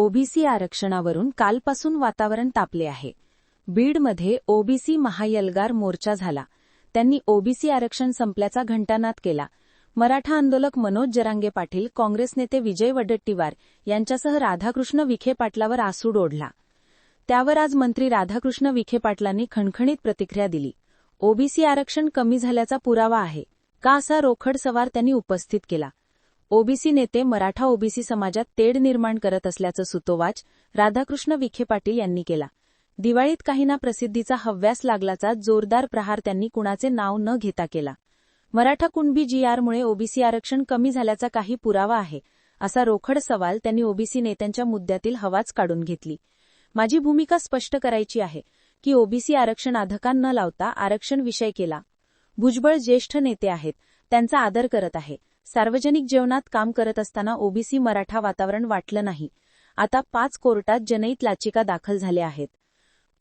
OBC आरक्षणावरून कालपासून वातावरण तापले आहे. बीडमध्ये ओबीसी महायलगार मोर्चा झाला. त्यांनी ओबीसी आरक्षण संपल्याचा घंटानाद केला. मराठा आंदोलक मनोज जरांगे पाटील काँग्रेस नेते विजय वडट्टीवार यांच्यासह राधाकृष्ण विखे पाटलावर आसूड ओढला. त्यावर आज मंत्री राधाकृष्ण विखे पाटलांनी खणखणीत प्रतिक्रिया दिली. ओबीसी आरक्षण कमी झाल्याचा पुरावा आहे. का असा रोखड सवार त्यांनी उपस्थित केला? ओबीसी नेते मराठा ओबीसी समाजात तेढ निर्माण करत असल्याचं सुतोवाच राधाकृष्ण विखे पाटील यांनी केला. दिवाळीत काहींना प्रसिद्धीचा हव्यास लागल्याचा जोरदार प्रहार त्यांनी कुणाचे नाव न घेता केला. मराठा कुणबी जीआरमुळे ओबीसी आरक्षण कमी झाल्याचा काही पुरावा आहे असा रोखड सवाल त्यांनी ओबीसी नेत्यांच्या मुद्द्यातील हवाच काढून घेतली. माझी भूमिका स्पष्ट करायची आहे की ओबीसी आरक्षण आधकान न लावता आरक्षण विषय केला. भुजबळ ज्येष्ठ नेते आहेत त्यांचा आदर करत आहे. सार्वजनिक जेवणात काम करत असताना ओबीसी मराठा वातावरण वाटलं नाही. आता पाच कोर्टात जनहित लाचिका दाखल झाल्या आहेत.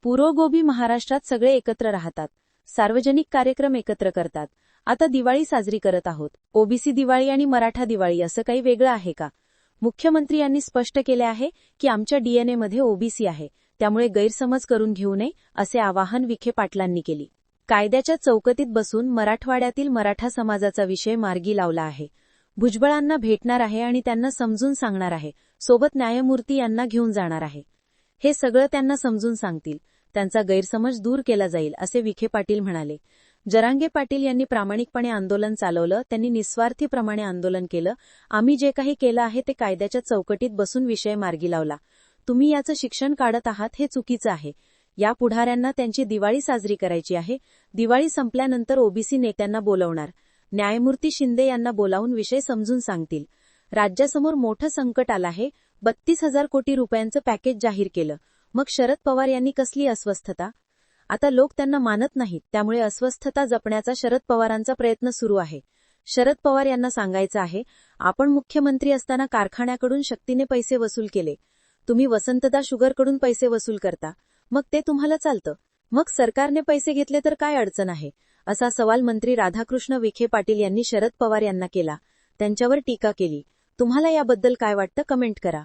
पुरोगोबी महाराष्ट्रात सगळे एकत्र राहतात. सार्वजनिक कार्यक्रम एकत्र करतात. आता दिवाळी साजरी करत आहोत. ओबीसी दिवाळी आणि मराठा दिवाळी असं काही वेगळं आहे का? मुख्यमंत्री यांनी स्पष्ट केले आहे की आमच्या डीएनएमध्ये ओबीसी आहे. त्यामुळे गैरसमज करून घेऊ नये असे आवाहन विखे पाटलांनी केली. कायद्याच्या चौकटीत बसून मराठवाड्यातील मराठा समाजाचा विषय मार्गी लावला आहे. भुजबळांना भेटणार आहे आणि त्यांना समजून सांगणार आहे. सोबत न्यायमूर्ती यांना घेऊन जाणार आहे. हे सगळं त्यांना समजून सांगतील. त्यांचा गैरसमज दूर केला जाईल असे विखे पाटील म्हणाले. जरांगे पाटील यांनी प्रामाणिकपणे आंदोलन चालवलं त्यांनी निस्वार्थीप्रमाणे आंदोलन केलं. आम्ही जे काही केलं आहे ते कायद्याच्या चौकटीत बसून विषय मार्गी लावला. तुम्ही याचं शिक्षण काढत आहात हे चुकीचं आहे. या पुढाऱ्यांना त्यांची दिवाळी साजरी करायची आहे. दिवाळी संपल्यानंतर ओबीसी नेत्यांना बोलवणार. न्यायमूर्ती शिंदे यांना बोलावून विषय समजून सांगतील. राज्यासमोर मोठं संकट आलं आहे. बत्तीस हजार कोटी रुपयांचं पॅकेज जाहीर केलं. मग शरद पवार यांनी कसली अस्वस्थता? आता लोक त्यांना मानत नाहीत. त्यामुळे अस्वस्थता जपण्याचा शरद पवारांचा प्रयत्न सुरू आहे. शरद पवार यांना सांगायचं आहे आपण मुख्यमंत्री असताना कारखान्याकडून शक्तीने पैसे वसूल केले. तुम्ही वसंतदा शुगरकडून पैसे वसूल करता. मग ते तुम्हाला चालतं. मग सरकारने पैसे घेतले तर काय अडचण आहे? असा सवाल मंत्री राधाकृष्ण विखे पाटील यांनी शरद पवार यांना केला. त्यांच्यावर टीका केली. तुम्हाला याबद्दल काय वाटतं? कमेंट करा.